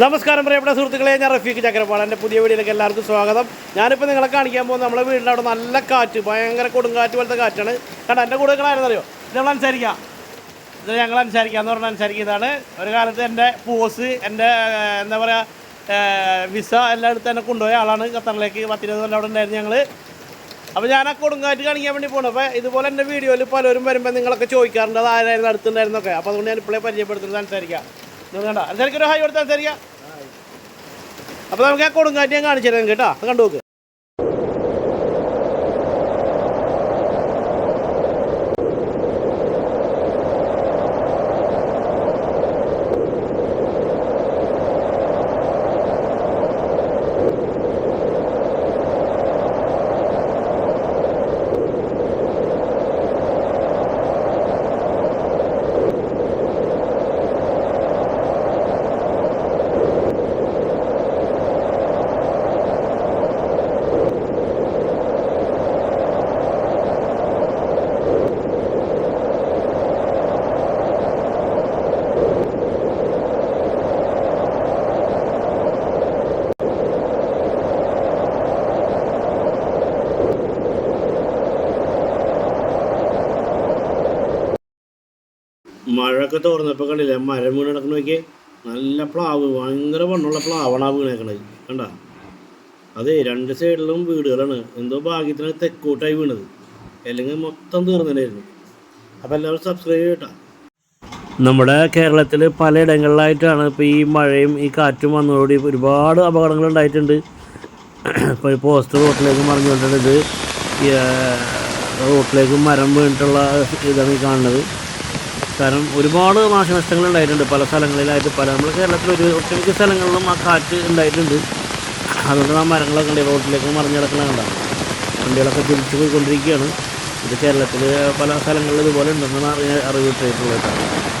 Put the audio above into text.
നമസ്കാരം പ്രിയപ്പെട്ട സുഹൃത്തുക്കളെ ഞാൻ റഫീഖ് ചക്രപാൾ എന്റെ പുതിയ വീഡിയോയിലേക്ക് എല്ലാവർക്കും സ്വാഗതം. ഞാനിപ്പോൾ നിങ്ങളെ കാണിക്കാൻ പോകുന്നത് നമ്മളെ വീടിന്റെ അവിടെ നല്ല കാറ്റ് ഭയങ്കര കൊടുങ്കാറ്റ് പോലത്തെ കാറ്റാണ്. കാരണം എന്റെ കൂടെ നിങ്ങളായിരുന്നറിയോ ഇത് നമ്മൾ അനുസരിക്കാം. ഇത് ഞങ്ങൾ അനുസരിക്കുക എന്ന് പറഞ്ഞാൽ അനുസരിക്കുന്നതാണ്. ഒരു കാലത്ത് എന്റെ പോസ് എന്റെ എന്താ പറയുക വിസ എല്ലായിടത്തും എന്നെ കൊണ്ടുപോയ ആളാണ് ഖത്തറിലേക്ക് പത്തിരുപത് കൊല്ലം അവിടെ ഉണ്ടായിരുന്നു ഞങ്ങൾ അപ്പോൾ ഞാൻ ആ കൊടുങ്കാറ്റ് കാണിക്കാൻ വേണ്ടി പോകണം അപ്പോൾ ഇതുപോലെ എന്റെ വീഡിയോയിൽ പലരും വരുമ്പോൾ നിങ്ങളൊക്കെ ചോദിക്കാറുണ്ട് അത് ആരായിരുന്നു അടുത്തുണ്ടായിരുന്നൊക്കെ. അപ്പോൾ അതുകൊണ്ട് ഞാൻ ഇപ്പോഴേ പരിചയപ്പെടുത്തുന്നത് അനുസരിക്കാം. നിങ്ങൾ കണ്ട? അനുസരിക്കൊരു ഹായ് കൊടുത്ത് അനുസരിക്കാം. അപ്പോൾ നമുക്ക് ആ കൊടുങ്കാറ്റ് ഞാൻ കാണിച്ചു തരാം കേട്ടോ. അത് കണ്ടു നോക്ക്. മഴയൊക്കെ തോർന്നപ്പോൾ കണ്ടില്ലേ മരം വീണ് കിടക്കണ നോക്കിയേ. നല്ല പ്ലാവ് ഭയങ്കര വണ്ണുള്ള പ്ലാവാണ് ആ വീണേക്കണത് കണ്ട? അതെ രണ്ട് സൈഡിലും വീടുകളാണ്. എന്തോ ഭാഗ്യത്തിന് തെക്കോട്ടായി വീണത്. അല്ലെങ്കിൽ മൊത്തം തീർന്നിട്ടായിരുന്നു അപ്പോൾ എല്ലാവരും സബ്സ്ക്രൈബ് ചെയ്യട്ടാ. നമ്മുടെ കേരളത്തിൽ പലയിടങ്ങളിലായിട്ടാണ് ഇപ്പോൾ ഈ മഴയും ഈ കാറ്റും വന്നതോടെ ഒരുപാട് അപകടങ്ങൾ ഉണ്ടായിട്ടുണ്ട്. ഇപ്പോൾ പോസ്റ്റ് റോട്ടിലേക്ക് മറിഞ്ഞുകൊണ്ടിട്ട് റോട്ടിലേക്ക് മരം വീണിട്ടുള്ള ഇതാണ് ഈ കാണുന്നത്. കാരണം ഒരുപാട് നാശനഷ്ടങ്ങൾ ഉണ്ടായിട്ടുണ്ട് പല സ്ഥലങ്ങളിലായിട്ട് പല നമ്മൾ കേരളത്തിൽ ഒരു ഒട്ടുമിക്ക സ്ഥലങ്ങളിലും ആ കാറ്റ് ഉണ്ടായിട്ടുണ്ട്. അതുകൊണ്ട് ആ മരങ്ങളൊക്കെ ഉണ്ട്. റോഡിലേക്ക് മറിഞ്ഞ് കിടക്കണ കണ്ട? വണ്ടികളൊക്കെ തിരിച്ചു പോയിക്കൊണ്ടിരിക്കുകയാണ്. ഇത് കേരളത്തിൽ പല സ്ഥലങ്ങളിലും ഇതുപോലെ ഉണ്ടെന്നാണ് അറിയ അറിവ് കിട്ടിയിട്ടുള്ളത്. കേട്ടോ